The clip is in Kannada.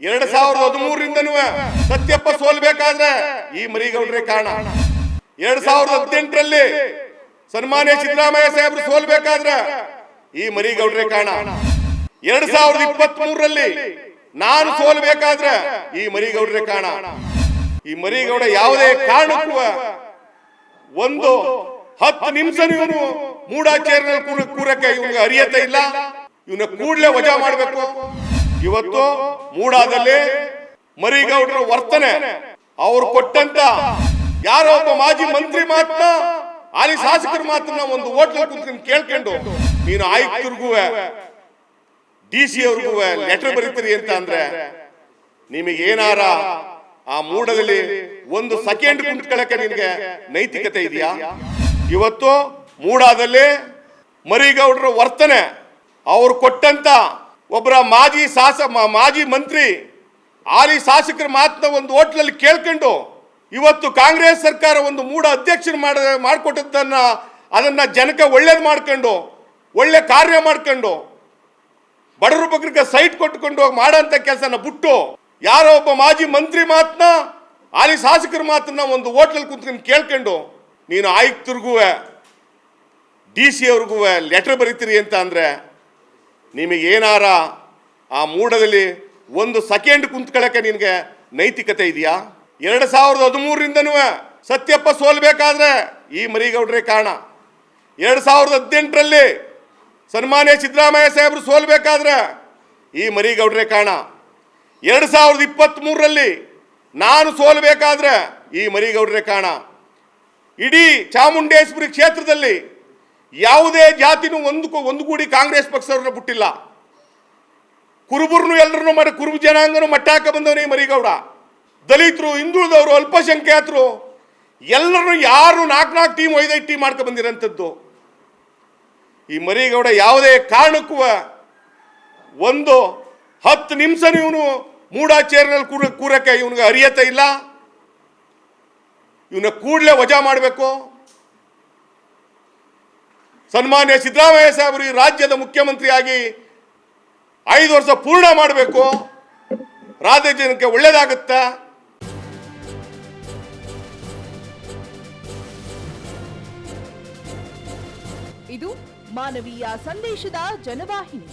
ಎರಡ್ ಸಾವಿರದ ಹದಿಮೂರರಿಂದನೂ ಸತ್ಯಪ್ಪ ಸೋಲ್ಬೇಕಾದ್ರೆ ಈ ಮರಿಗೌಡ್ರೆ ಕಾರಣ. ಎರಡ್ ಸಾವಿರದ ಹದಿನೆಂಟರಲ್ಲಿ ಸನ್ಮಾನ್ಯ ಸಿದ್ದರಾಮಯ್ಯ ಸಾಹೇಬ್ರು ಸೋಲ್ಬೇಕಾದ್ರೆ ಈ ಮರಿಗೌಡ್ರೆ ಕಾರಣ. ಎರಡ್ ಸಾವಿರದ ಇಪ್ಪತ್ತ್ ಮೂರರಲ್ಲಿ ನಾನು ಸೋಲ್ಬೇಕಾದ್ರೆ ಈ ಮರಿಗೌಡ್ರೆ ಕಾರಣ. ಈ ಮರಿಗೌಡ ಯಾವುದೇ ಕಾರಣಕ್ಕೂ ಒಂದು ಹತ್ತು ನಿಮಿಷ ಇವನು ಮೂಡಾಚೇರಿನಲ್ಲಿ ಕೂರಕ್ಕೆ ಇವನಿಗೆ ಅರಿಯತೆ ಇಲ್ಲ. ಇವನ ಕೂಡಲೇ ವಜಾ ಮಾಡಬೇಕು. ಇವತ್ತು ಮೂಡಾದಲ್ಲಿ ಮರಿಗೌಡರ ವರ್ತನೆ. ಅವ್ರು ಕೊಟ್ಟಂತ ಯಾರೋ ಒಬ್ಬ ಮಾಜಿ ಮಂತ್ರಿ ಮಾತನ್ನ ಅಲ್ಲಿ ಶಾಸಕರು ಮಾತನ್ನ ಒಂದು ಓಟ್ಲ ಕುತ್ಕೊಂಡು ಕೇಳ್ಕೊಂಡು, ನೀನು ಆಯುಕ್ತರಿಗೂ ಡಿ ಸಿ ಅವ್ರಿಗೂ ಲೆಟರ್ ಬರೀತೀರಿ ಅಂತ ಅಂದ್ರೆ ನಿಮಗೆ ಏನಾರ ಆ ಮೂಡದಲ್ಲಿ ಒಂದು ಸೆಕೆಂಡ್ ಕುಂತ್ಕೊಳ್ಳಕ್ಕೆ ನಿಮಗೆ ನೈತಿಕತೆ ಇದೆಯಾ? ಇವತ್ತು ಮೂಡಾದಲ್ಲಿ ಮರಿಗೌಡರ ವರ್ತನೆ, ಅವ್ರು ಕೊಟ್ಟಂತ ಒಬ್ಬರ ಮಾಜಿ ಶಾಸ ಮಾಜಿ ಮಂತ್ರಿ, ಹಾಲಿ ಶಾಸಕರ ಮಾತನ್ನ ಒಂದು ಹೋಟ್ಲಲ್ಲಿ ಕೇಳ್ಕೊಂಡು ಇವತ್ತು ಕಾಂಗ್ರೆಸ್ ಸರ್ಕಾರ ಒಂದು ಮೂಡ ಅಧ್ಯಕ್ಷರು ಮಾಡ, ಮಾಡಿಕೊಟ್ಟದ್ದನ್ನ ಅದನ್ನ ಜನಕ್ಕೆ ಒಳ್ಳೇದು ಮಾಡ್ಕೊಂಡು, ಒಳ್ಳೆ ಕಾರ್ಯ ಮಾಡ್ಕೊಂಡು, ಬಡವರ ಬಗ್ಗರಿಗೆ ಸೈಟ್ ಕೊಟ್ಕೊಂಡು ಹೋಗಿ ಮಾಡೋಂಥ ಕೆಲಸನ ಬಿಟ್ಟು ಯಾರೋ ಒಬ್ಬ ಮಾಜಿ ಮಂತ್ರಿ ಮಾತನ್ನ ಹಾಲಿ ಶಾಸಕರ ಮಾತನ್ನ ಒಂದು ಹೋಟ್ಲಲ್ಲಿ ಕುಂತ್ಕೊಂಡು ಕೇಳ್ಕೊಂಡು, ನೀನು ಆಯುಕ್ತರಿಗೂ ಡಿ ಸಿ ಅವ್ರಿಗೂ ಲೆಟರ್ ಬರೀತೀರಿ ಅಂತ ಅಂದ್ರೆ ನಿಮಗೆ ಏನಾರ ಆ ಮೂಡದಲ್ಲಿ ಒಂದು ಸೆಕೆಂಡ್ ಕುಂತ್ಕೊಳ್ಳಕ್ಕೆ ನಿನಗೆ ನೈತಿಕತೆ ಇದೆಯಾ? ಎರಡು ಸಾವಿರದ ಹದಿಮೂರರಿಂದನೂ ಸತ್ಯಪ್ಪ ಸೋಲ್ಬೇಕಾದ್ರೆ ಈ ಮರಿಗೌಡ್ರೆ ಕಾರಣ. ಎರಡು ಸಾವಿರದ ಹದಿನೆಂಟರಲ್ಲಿ ಸನ್ಮಾನ್ಯ ಸಿದ್ದರಾಮಯ್ಯ ಸಾಹೇಬರು ಸೋಲ್ಬೇಕಾದ್ರೆ ಈ ಮರಿಗೌಡ್ರೆ ಕಾರಣ. ಎರಡು ಸಾವಿರದ ಇಪ್ಪತ್ತ್ ಮೂರರಲ್ಲಿ ನಾನು ಸೋಲ್ಬೇಕಾದ್ರೆ ಈ ಮರಿಗೌಡ್ರೆ ಕಾರಣ. ಇಡೀ ಚಾಮುಂಡೇಶ್ವರಿ ಕ್ಷೇತ್ರದಲ್ಲಿ ಯಾವುದೇ ಜಾತಿನೂ ಒಂದು ಒಂದುಗೂಡಿ ಕಾಂಗ್ರೆಸ್ ಪಕ್ಷವ್ರನ್ನ ಬಿಟ್ಟಿಲ್ಲ. ಕುರುಬರನ್ನು ಎಲ್ಲರನ್ನು ಮರೆ ಕುರುಬ ಜನಾಂಗನೂ ಮಟ್ಟ ಹಾಕ ಬಂದವನೇ ಮರಿಗೌಡ. ದಲಿತರು, ಹಿಂದುಳಿದವರು, ಅಲ್ಪಸಂಖ್ಯಾತರು ಎಲ್ಲರೂ ಯಾರು ನಾಲ್ಕು ನಾಲ್ಕು ಟೀಮ್, ಐದೈದು ಟೀಮ್ ಮಾಡ್ಕೊ ಬಂದಿರೋಂಥದ್ದು. ಈ ಮರಿಗೌಡ ಯಾವುದೇ ಕಾರಣಕ್ಕೂ ಒಂದು ಹತ್ತು ನಿಮಿಷ ಇವನು ಮೂಡಾಚರಣೆಯಲ್ಲಿ ಕೂರ ಕೂರಕ್ಕೆ ಇವನಿಗೆ ಅರಿಯತೆ ಇಲ್ಲ. ಇವನ ಕೂಡಲೇ ವಜಾ ಮಾಡಬೇಕು. ಸನ್ಮಾನ್ಯ ಸಿದ್ದರಾಮಯ್ಯ ಸಾಹೇಬರು ಈ ರಾಜ್ಯದ ಮುಖ್ಯಮಂತ್ರಿಯಾಗಿ ಐದು ವರ್ಷ ಪೂರ್ಣ ಮಾಡಬೇಕು. ರಾಜ್ಯ ಜನಕ್ಕೆ ಒಳ್ಳೇದಾಗುತ್ತಾ? ಇದು ಮಾನವೀಯ ಸಂದೇಶದ ಜನವಾಹಿನಿ.